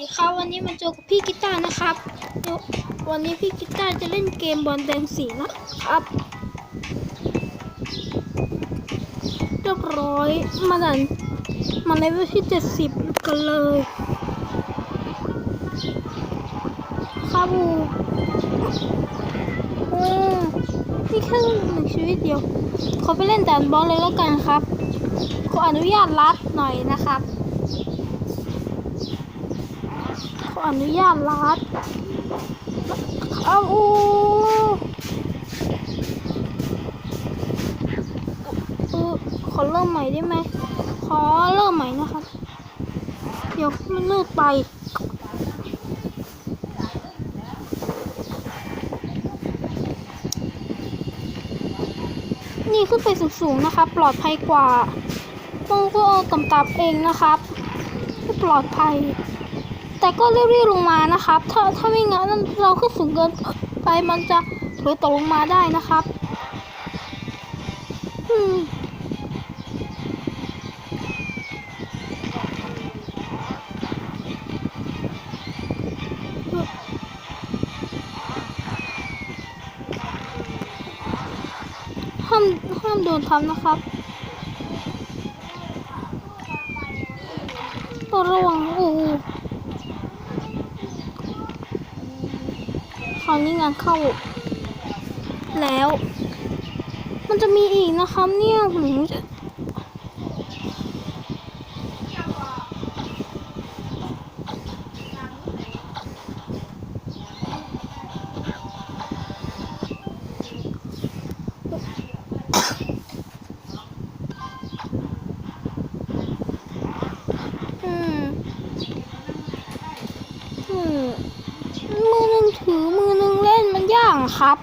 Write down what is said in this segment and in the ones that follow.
ดีครับวันนี้มาเจอกับพี่กีตาร์นะครับ วันนี้พี่กีตาร์จะเล่นเกมบอลแดงสีนะครับเรียบร้อยมาดันมาเลเวลที่70กันเลยครับบูโอ้นี่แค่หนึ่งชีวิตเดียว ขอไปเล่นแต่บอลเลยแล้วกันครับ ขออนุญาตลัดหน่อยนะครับ ข ออนุญาตลัดเอาอูอขอเริ่มใหม่ได้ไหม ขอเริ่มใหม่นะครับ เดี๋ยวมันลืดไปนี่ขึ้นไปสูงๆนะครับ ปลอดภัยกว่าต้องก็เอาต่ำๆเองนะครับ ปลอดภัย แต่ก็เรีบๆลงมานะครับ ถ้าถ้าไม่งั้นเราขึ้นสูงเกินไปมันจะถอยตกลงมาได้นะครับห้ามห้ามโดนทำนะครับต้องระวังโอ้โห ค ราวนี้งานเข้า แล้ว มันจะมีอีกนะครับเนี่ยหืมอื นะครับ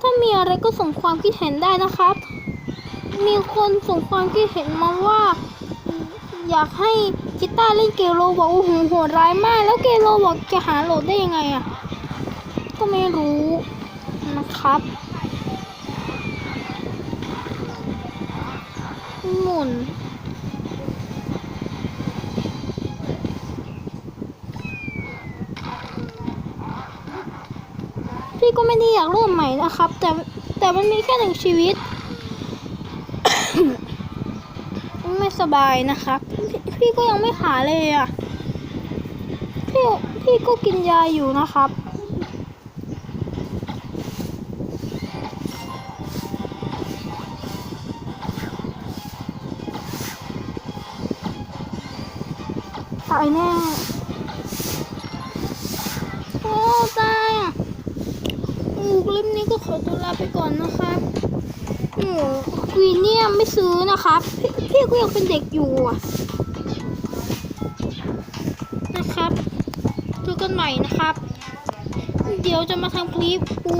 ถ้ามีอะไรก็ส่งความคิดเห็นได้นะครับ มีคนส่งความคิดเห็นมาว่า อยากให้กีตาร์เล่นเกโรบอกโอ้โหโหดร้ายมาก แล้วเกโรบอกจะหาโหลดได้ยังไงอะ ก็ไม่รู้นะครับหมุน พี่ก็ไม่ได้อยากเริ่มใหม่นะครับ แต่แต่มันมีแค่หนึ่งชีวิต ไม่สบายนะครับพพี่ก็ยังไม่หาเลยอะ พี่พี่ก็กินยาอยู่นะครับตายแน่ คลิปนี้ก็ขอตัวลาไปก่อนนะครับโอ้ควีนเนี่ยไม่ซื้อนะครับ พี่ก็ยังเป็นเด็กอยู่อะนะครับดูกันใหม่นะครับ เดี๋ยวจะมาทำคลิปปู